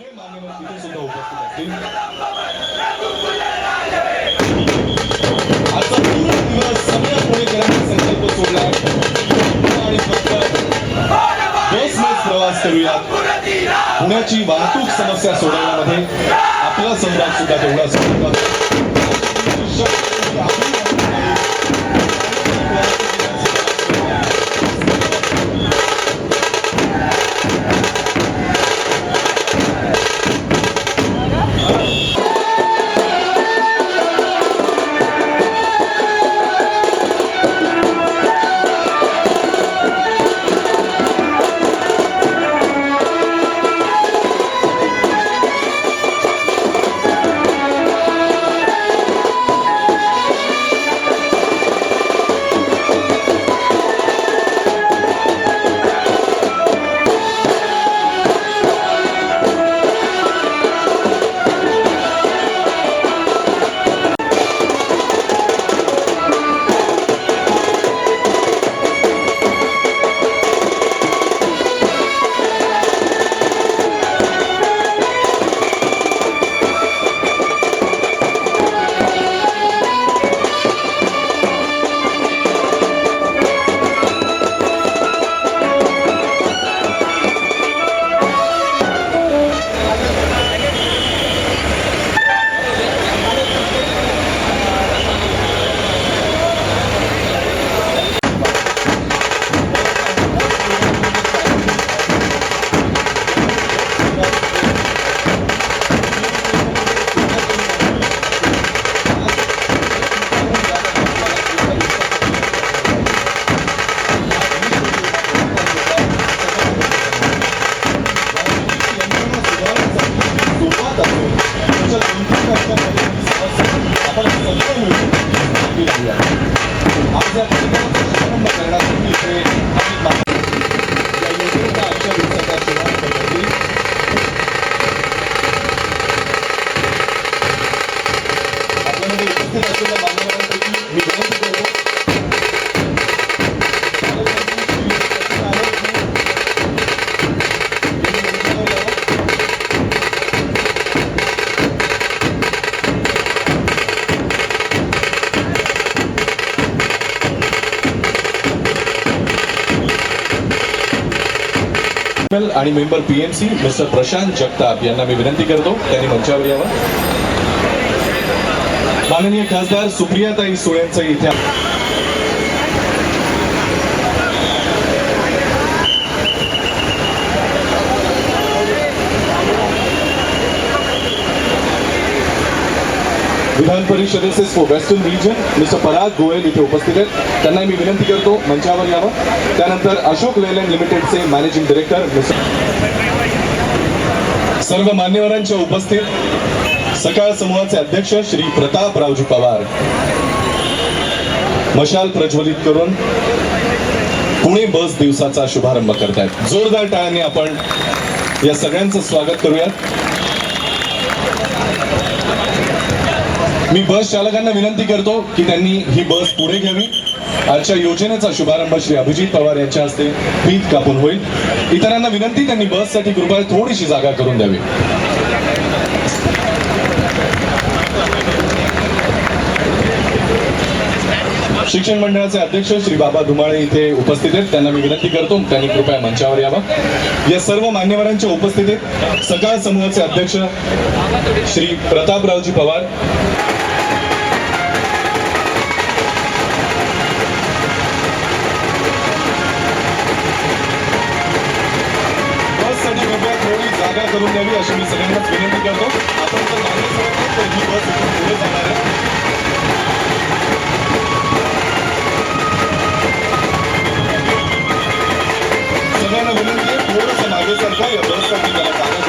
सगळे मान्यवर तिथे सुद्धा उपस्थित असतील आजचा पूर्ण दिवस सगळ्या पुणेकरांनी संकल्प आणि फक्त बसनेच प्रवास करूयात पुण्याची वाहतूक समस्या सोडवण्यामध्ये आपला सहभाग सुद्धा तेवढाच महत्त्वाचा उपस्थित असलेल्या मान्यवरांपैकी मी विनंती करतो आणि member PMC mister Prashant Jagtap यांना मी विनंती करतो त्यांनी मंचावर यावं. माननीय खासदार सुप्रियाताई सुळेंचं इथे विधान परिषदेचे western region mister Parag Goyal इथे उपस्थित आहेत. त्यांना मी विनंती करतो मंचावर यावं. त्यानंतर अशोक लेलँड लिमिटेडचे मॅनेजिंग डिरेक्टर मिस्टर सर्व मान्यवरांच्या उपस्थित सकाळ समूहाचे अध्यक्ष श्री प्रताप रावजी पवार. मशाल प्रज्वलित करून पुणे बस दिवसाचा शुभारंभ करतायत. जोरदार टाळ्यांनी आपण या सगळ्यांचं स्वागत करूयात. मी बस चालकांना विनंती करतो की त्यांनी ही बस पुढे घ्यावी. आजच्या योजनेचा शुभारंभ श्री अभिजित पवार यांच्या हस्ते पीत कापून होईल. इतरांना विनंती त्यांनी बससाठी कृपया थोडीशी जागा करून द्यावी. शिक्षण मंडळाचे अध्यक्ष श्री बाबा धुमाळे इथे उपस्थित आहेत. त्यांना मी विनंती करतो. त्यांनी कृपया मंचावर यावं. या सर्व मान्यवरांच्या उपस्थितीत सकाळ समूहाचे अध्यक्ष श्री प्रतापरावजी पवार थोडी जागा करून द्यावी अशी मी सगळ्यांनाच विनंती करतो. आपण सगळ्यांना विनंती आहे थोडंसं मागे सरका या बससाठी त्याला जागा करून